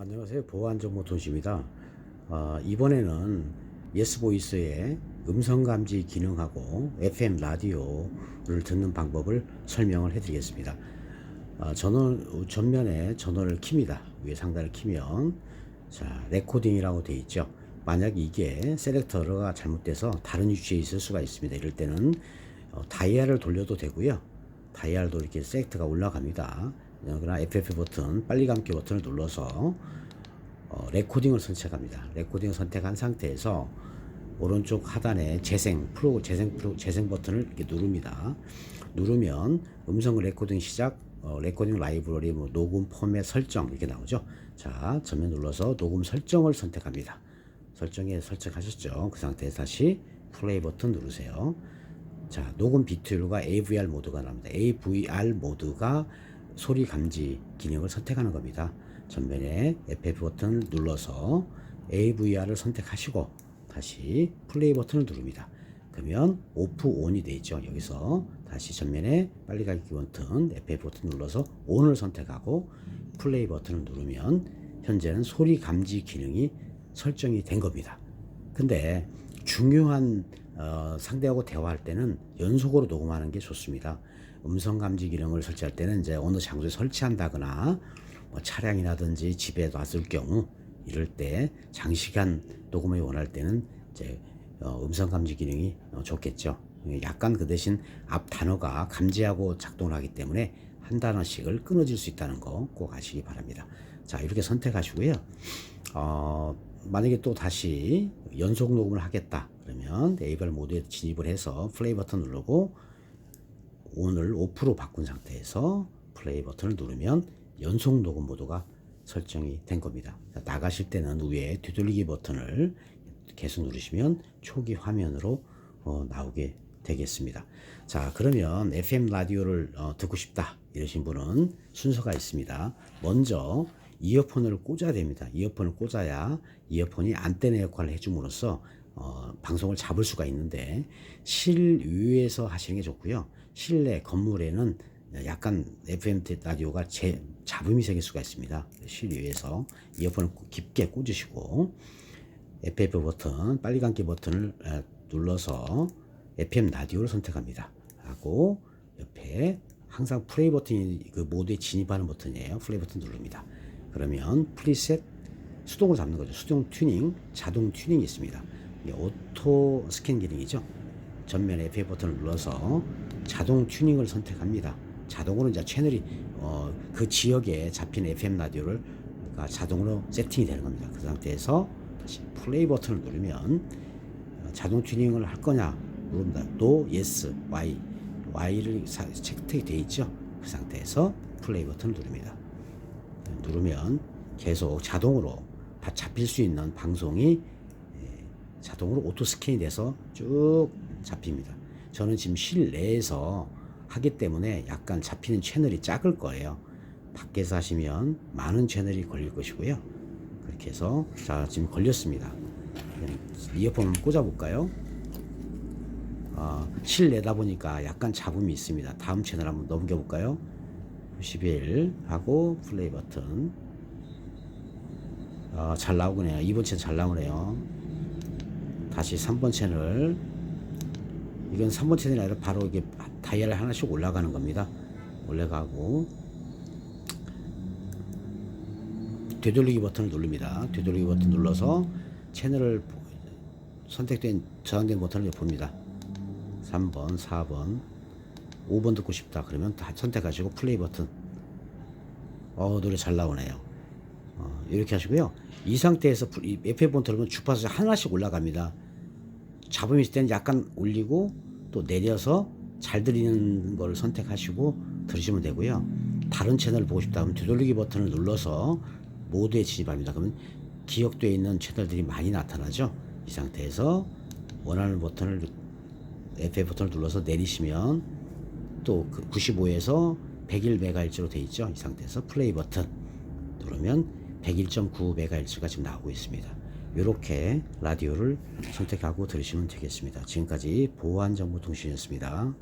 안녕하세요. 보안정보통신입니다. 어, 이번에는 예스보이스의 음성감지 기능하고 FM 라디오를 듣는 방법을 설명을 해드리겠습니다. 어, 전원, 전면에 전원을 킵니다. 위에 상단을 키면 자 레코딩이라고 되어 있죠. 만약 이게 셀렉터가 잘못돼서 다른 위치에 있을 수가 있습니다. 이럴 때는 어, 다이얼을 돌려도 되고요. 다이얼도 이렇게 셀렉터가 올라갑니다. 그러나 FF 버튼, 빨리 감기 버튼을 눌러서 어, 레코딩을 선택합니다. 레코딩을 선택한 상태에서 오른쪽 하단에 재생 프로 재생 프로 재생 버튼을 이렇게 누릅니다. 누르면 음성 레코딩 시작, 어, 레코딩 라이브러리, 뭐 녹음 포맷 설정 이렇게 나오죠. 자, 전면 눌러서 녹음 설정을 선택합니다. 설정에 설정하셨죠. 그 상태에서 다시 플레이 버튼 누르세요. 자, 녹음 비트율과 AVR 모드가 나옵니다. AVR 모드가 소리 감지 기능을 선택하는 겁니다. 전면에 FF 버튼을 눌러서 AVR을 선택하시고 다시 플레이 버튼을 누릅니다. 그러면 오프 온이 되어 있죠. 여기서 다시 전면에 빨리 가기 버튼 FF 버튼 눌러서 온을 선택하고 플레이 버튼을 누르면 현재는 소리 감지 기능이 설정이 된 겁니다. 근데 중요한 어, 상대하고 대화할 때는 연속으로 녹음하는 게 좋습니다. 음성 감지 기능을 설치할 때는 이제 어느 장소에 설치한다거나 뭐 차량이라든지 집에 놨을 경우 이럴 때 장시간 녹음을 원할 때는 이제 어, 음성 감지 기능이 어, 좋겠죠. 약간 그 대신 앞 단어가 감지하고 작동을 하기 때문에 한 단어씩을 끊어질 수 있다는 거 꼭 아시기 바랍니다. 자 이렇게 선택하시고요. 어, 만약에 또 다시 연속 녹음을 하겠다 그러면 네이버 모드에 진입을 해서 플레이 버튼 누르고 온을 오프로 바꾼 상태에서 플레이 버튼을 누르면 연속 녹음 모드가 설정이 된 겁니다. 나가실 때는 위에 뒤돌리기 버튼을 계속 누르시면 초기 화면으로 어, 나오게 되겠습니다. 자, 그러면 FM 라디오를 어, 듣고 싶다 이러신 분은 순서가 있습니다. 먼저 이어폰을 꽂아야 됩니다. 이어폰을 꽂아야 이어폰이 안테나 역할을 해줌으로써 어, 방송을 잡을 수가 있는데 실외에서 하시는 게 좋고요. 실내 건물에는 약간 FM 라디오가 제, 잡음이 생길 수가 있습니다. 실외에서 이어폰을 깊게 꽂으시고 FF 버튼, 빨리 감기 버튼을 눌러서 FM 라디오를 선택합니다. 하고 옆에 항상 플레이 버튼이 그 모드에 진입하는 버튼이에요. 플레이 버튼 누릅니다. 그러면 프리셋 수동을 잡는 거죠. 수동 튜닝, 자동 튜닝이 있습니다. 오토 스캔 기능이죠. 전면에 FF 버튼을 눌러서 자동 튜닝을 선택합니다. 자동으로 이제 채널이 어, 그 지역에 잡힌 FM 라디오를 자동으로 세팅이 되는 겁니다. 그 상태에서 다시 플레이 버튼을 누르면 자동 튜닝을 할 거냐 누릅니다. No, Yes, Y. Y를 체크되어 있죠. 그 상태에서 플레이 버튼을 누릅니다. 누르면 계속 자동으로 다 잡힐 수 있는 방송이 자동으로 오토 스캔이 돼서 쭉 잡힙니다. 저는 지금 실내에서 하기 때문에 약간 잡히는 채널이 작을 거예요. 밖에서 하시면 많은 채널이 걸릴 것이고요. 그렇게 해서 자 지금 걸렸습니다. 이어폰 꽂아 볼까요? 어, 실내다 보니까 약간 잡음이 있습니다. 다음 채널 한번 넘겨 볼까요? 91 하고 플레이 버튼 어, 잘 나오네요. 2번 채널 잘 나오네요. 다시 3번 채널 이건 3번 채널이 아니라 바로 이게 다이얼 하나씩 올라가는 겁니다. 올라가고 되돌리기 버튼을 누릅니다. 되돌리기 버튼 눌러서 채널을 선택된 저장된 버튼을 봅니다. 3번, 4번, 5번 듣고 싶다 그러면 다 선택하시고 플레이 버튼. 어 노래 잘 나오네요. 어, 이렇게 하시고요. 이 상태에서 FM 본 들으면 주파수 하나씩 올라갑니다. 잡음이 있을 때는 약간 올리고 또 내려서 잘 들리는 걸 선택하시고 들으시면 되고요. 다른 채널을 보고 싶다 그러면 되돌리기 버튼을 눌러서 모드에 진입합니다. 그러면 기억되어 있는 채널들이 많이 나타나죠. 이 상태에서 원하는 버튼을 FF 버튼을 눌러서 내리시면 또 95에서 101MHz로 되어 있죠. 이 상태에서 플레이 버튼 누르면 101.9MHz가 지금 나오고 있습니다. 이렇게 라디오를 선택하고 들으시면 되겠습니다. 지금까지 보안정보통신이었습니다.